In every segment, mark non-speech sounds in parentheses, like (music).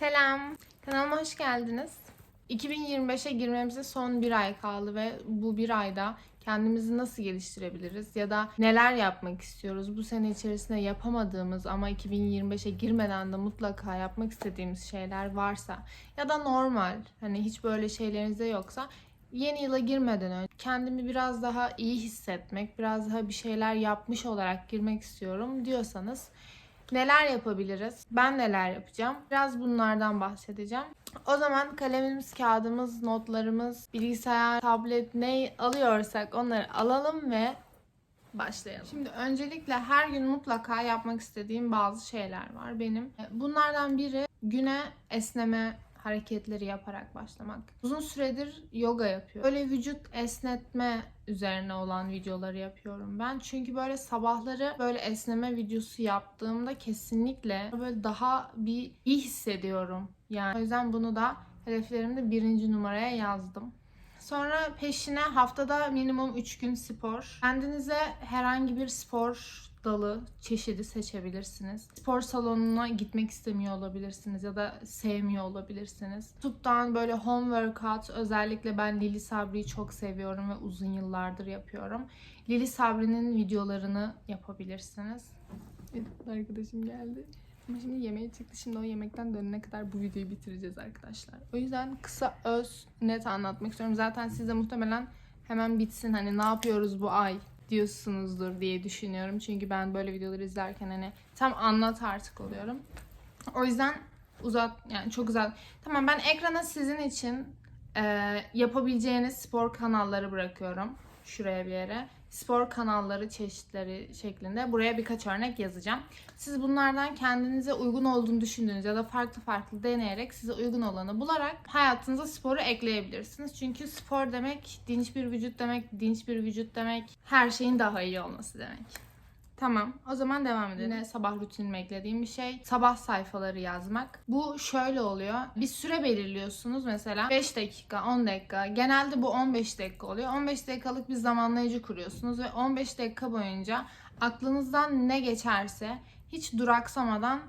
Selam. Kanalıma hoş geldiniz. 2025'e girmemize son bir ay kaldı ve bu bir ayda kendimizi nasıl geliştirebiliriz ya da neler yapmak istiyoruz? Bu sene içerisinde yapamadığımız ama 2025'e girmeden de mutlaka yapmak istediğimiz şeyler varsa ya da normal hani hiç böyle şeyleriniz de yoksa yeni yıla girmeden önce kendimi biraz daha iyi hissetmek, biraz daha bir şeyler yapmış olarak girmek istiyorum diyorsanız Neler yapabiliriz? Ben neler yapacağım? Biraz bunlardan bahsedeceğim. O zaman kalemimiz, kağıdımız, notlarımız, bilgisayar, tablet ne alıyorsak onları alalım ve başlayalım. Şimdi öncelikle her gün mutlaka yapmak istediğim bazı şeyler var benim. Bunlardan biri güne esneme hareketleri yaparak başlamak. Uzun süredir yoga yapıyorum. Böyle vücut esnetme üzerine olan videoları yapıyorum ben. Çünkü böyle sabahları böyle esneme videosu yaptığımda kesinlikle böyle daha bir iyi hissediyorum. Yani o yüzden bunu da hedeflerimde birinci numaraya yazdım. Sonra peşine haftada minimum 3 gün spor. Kendinize herhangi bir spor dalı, çeşidi seçebilirsiniz. Spor salonuna gitmek istemiyor olabilirsiniz ya da sevmiyor olabilirsiniz. YouTube'dan böyle home workout özellikle ben Lili Sabri'yi çok seviyorum ve uzun yıllardır yapıyorum. Lili Sabri'nin videolarını yapabilirsiniz. Arkadaşım geldi. Ama şimdi yemeğe çıktı. Şimdi o yemekten dönene kadar bu videoyu bitireceğiz arkadaşlar. O yüzden kısa öz net anlatmak istiyorum. Zaten size muhtemelen hemen bitsin hani ne yapıyoruz bu ay diyorsunuzdur diye düşünüyorum. Çünkü ben böyle videoları izlerken hani tam anlat artık oluyorum. O yüzden uzat yani çok güzel. Tamam ben ekrana sizin için e, yapabileceğiniz spor kanalları bırakıyorum. Şuraya bir yere. Spor kanalları çeşitleri şeklinde buraya birkaç örnek yazacağım. Siz bunlardan kendinize uygun olduğunu düşündüğünüz ya da farklı farklı deneyerek size uygun olanı bularak hayatınıza sporu ekleyebilirsiniz. Çünkü spor demek dinç bir vücut demek, dinç bir vücut demek, her şeyin daha iyi olması demek. Tamam. O zaman devam edelim. Yine sabah rutinime eklediğim bir şey. Sabah sayfaları yazmak. Bu şöyle oluyor. Bir süre belirliyorsunuz mesela. 5 dakika, 10 dakika. Genelde bu 15 dakika oluyor. 15 dakikalık bir zamanlayıcı kuruyorsunuz ve 15 dakika boyunca aklınızdan ne geçerse hiç duraksamadan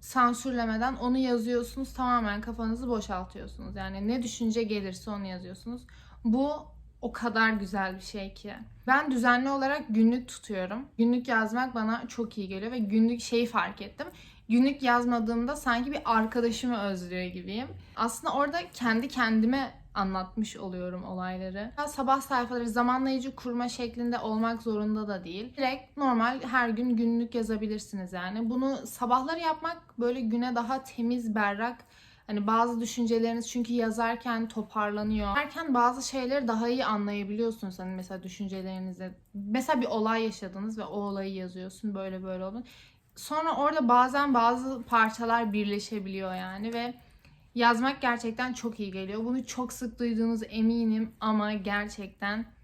sansürlemeden onu yazıyorsunuz. Tamamen kafanızı boşaltıyorsunuz. Yani ne düşünce gelirse onu yazıyorsunuz. Bu o kadar güzel bir şey ki. Ben düzenli olarak günlük tutuyorum. Günlük yazmak bana çok iyi geliyor ve günlük şeyi fark ettim. Günlük yazmadığımda sanki bir arkadaşımı özlüyor gibiyim. Aslında orada kendi kendime anlatmış oluyorum olayları. Sabah sayfaları zamanlayıcı kurma şeklinde olmak zorunda da değil. Direkt normal her gün günlük yazabilirsiniz yani. Bunu sabahları yapmak böyle güne daha temiz, berrak Hani bazı düşünceleriniz çünkü yazarken toparlanıyor. Yazarken bazı şeyleri daha iyi anlayabiliyorsunuz. Hani mesela düşüncelerinizde. Mesela bir olay yaşadınız ve o olayı yazıyorsun. Böyle böyle oldu. Sonra orada bazen bazı parçalar birleşebiliyor yani ve yazmak gerçekten çok iyi geliyor. Bunu çok sık duyduğunuz eminim ama gerçekten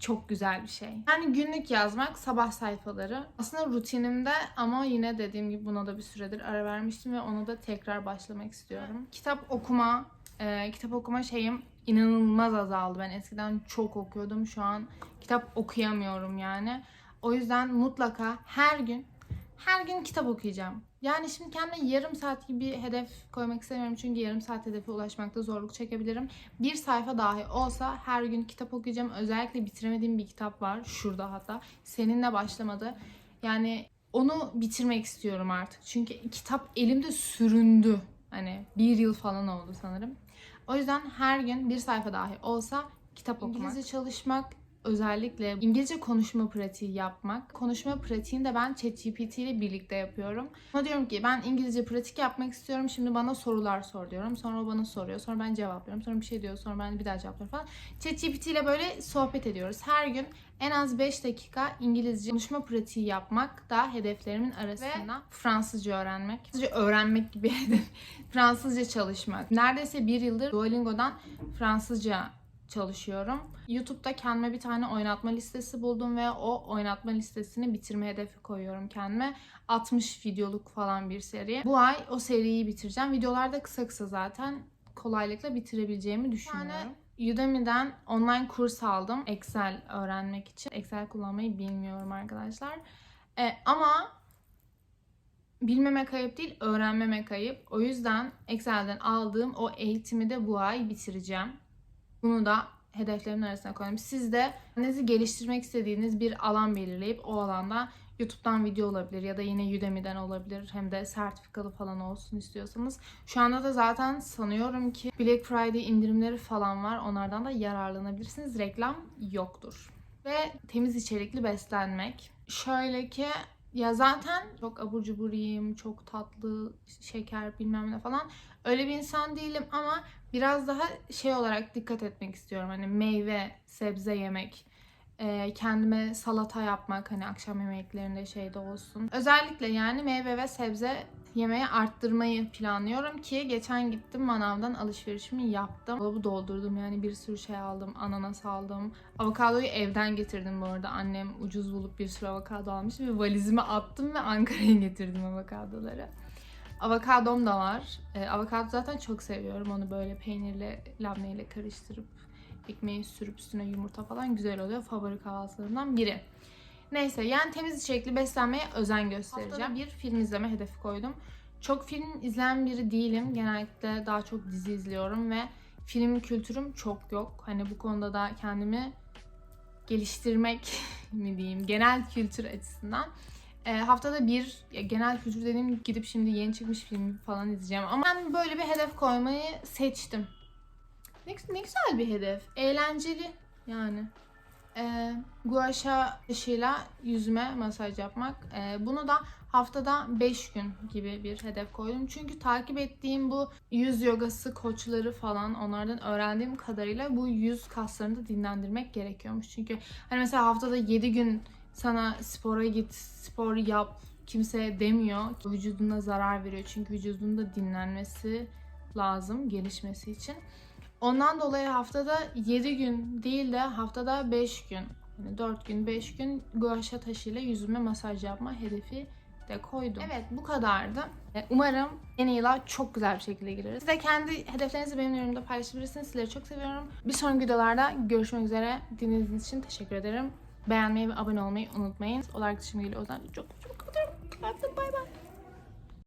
çok güzel bir şey. Yani günlük yazmak, sabah sayfaları. Aslında rutinimde ama yine dediğim gibi buna da bir süredir ara vermiştim ve onu da tekrar başlamak istiyorum. Kitap okuma, e, kitap okuma şeyim inanılmaz azaldı. Ben eskiden çok okuyordum. Şu an kitap okuyamıyorum yani. O yüzden mutlaka her gün her gün kitap okuyacağım. Yani şimdi kendime yarım saat gibi bir hedef koymak istemiyorum. Çünkü yarım saat hedefe ulaşmakta zorluk çekebilirim. Bir sayfa dahi olsa her gün kitap okuyacağım. Özellikle bitiremediğim bir kitap var. Şurada hatta. Seninle başlamadı. Yani onu bitirmek istiyorum artık. Çünkü kitap elimde süründü. Hani bir yıl falan oldu sanırım. O yüzden her gün bir sayfa dahi olsa kitap okumak. İngilizce çalışmak özellikle İngilizce konuşma pratiği yapmak. Konuşma pratiğini de ben ChatGPT ile birlikte yapıyorum. Ona diyorum ki ben İngilizce pratik yapmak istiyorum. Şimdi bana sorular sor diyorum. Sonra o bana soruyor. Sonra ben cevaplıyorum. Sonra bir şey diyor. Sonra ben bir daha cevaplıyorum falan. ChatGPT ile böyle sohbet ediyoruz. Her gün en az 5 dakika İngilizce konuşma pratiği yapmak da hedeflerimin arasında. Ve Fransızca öğrenmek. Fransızca öğrenmek gibi (laughs) hedef. Fransızca çalışmak. Neredeyse bir yıldır Duolingo'dan Fransızca çalışıyorum. YouTube'da kendime bir tane oynatma listesi buldum ve o oynatma listesini bitirme hedefi koyuyorum kendime. 60 videoluk falan bir seri. Bu ay o seriyi bitireceğim. Videolar da kısa kısa zaten kolaylıkla bitirebileceğimi düşünüyorum. Udemy'den online kurs aldım Excel öğrenmek için. Excel kullanmayı bilmiyorum arkadaşlar. Ee, ama bilmemek ayıp değil, öğrenmemek ayıp. O yüzden Excel'den aldığım o eğitimi de bu ay bitireceğim. Bunu da hedeflerimin arasına koyayım. Siz de kendinizi geliştirmek istediğiniz bir alan belirleyip o alanda YouTube'dan video olabilir ya da yine Udemy'den olabilir. Hem de sertifikalı falan olsun istiyorsanız. Şu anda da zaten sanıyorum ki Black Friday indirimleri falan var. Onlardan da yararlanabilirsiniz. Reklam yoktur. Ve temiz içerikli beslenmek. Şöyle ki ya zaten çok abur cubur yiyeyim, çok tatlı, şeker bilmem ne falan. Öyle bir insan değilim ama biraz daha şey olarak dikkat etmek istiyorum. Hani meyve, sebze yemek, e, kendime salata yapmak hani akşam yemeklerinde şeyde olsun. Özellikle yani meyve ve sebze yemeği arttırmayı planlıyorum ki geçen gittim manavdan alışverişimi yaptım. Dolabı doldurdum yani bir sürü şey aldım. Ananas aldım. Avokadoyu evden getirdim bu arada. Annem ucuz bulup bir sürü avokado almış ve valizime attım ve Ankara'ya getirdim avokadoları. Avokadom da var. E, avokado zaten çok seviyorum. Onu böyle peynirle, labneyle karıştırıp ekmeği sürüp üstüne yumurta falan güzel oluyor. Favori kahvaltılarımdan biri. Neyse yani temiz içerikli beslenmeye özen göstereceğim. Haftada bir film izleme hedefi koydum. Çok film izleyen biri değilim. Genellikle daha çok dizi izliyorum ve film kültürüm çok yok. Hani bu konuda da kendimi geliştirmek (laughs) mi diyeyim genel kültür açısından. E, haftada bir ya genel kültür dediğim gidip şimdi yeni çıkmış filmi falan izleyeceğim. Ama ben böyle bir hedef koymayı seçtim. Ne, ne güzel bir hedef. Eğlenceli yani. E, gua sha taşıyla yüzüme masaj yapmak. E, bunu da haftada 5 gün gibi bir hedef koydum. Çünkü takip ettiğim bu yüz yogası koçları falan onlardan öğrendiğim kadarıyla bu yüz kaslarını da dinlendirmek gerekiyormuş. Çünkü hani mesela haftada 7 gün sana spora git, spor yap kimse demiyor. Vücuduna zarar veriyor. Çünkü vücudun da dinlenmesi lazım gelişmesi için. Ondan dolayı haftada 7 gün değil de haftada 5 gün. Yani 4 gün 5 gün guaşa taşıyla yüzüme masaj yapma hedefi de koydum. Evet bu kadardı. E, Umarım yeni yıla çok güzel bir şekilde gireriz. Siz de kendi hedeflerinizi benimle yorumda paylaşabilirsiniz. Sizleri çok seviyorum. Bir sonraki videolarda görüşmek üzere. Dinlediğiniz için teşekkür ederim. Beğenmeyi ve abone olmayı unutmayın. Olarak dışımda geliyor. O yüzden çok çok kapatıyorum. Bay bay.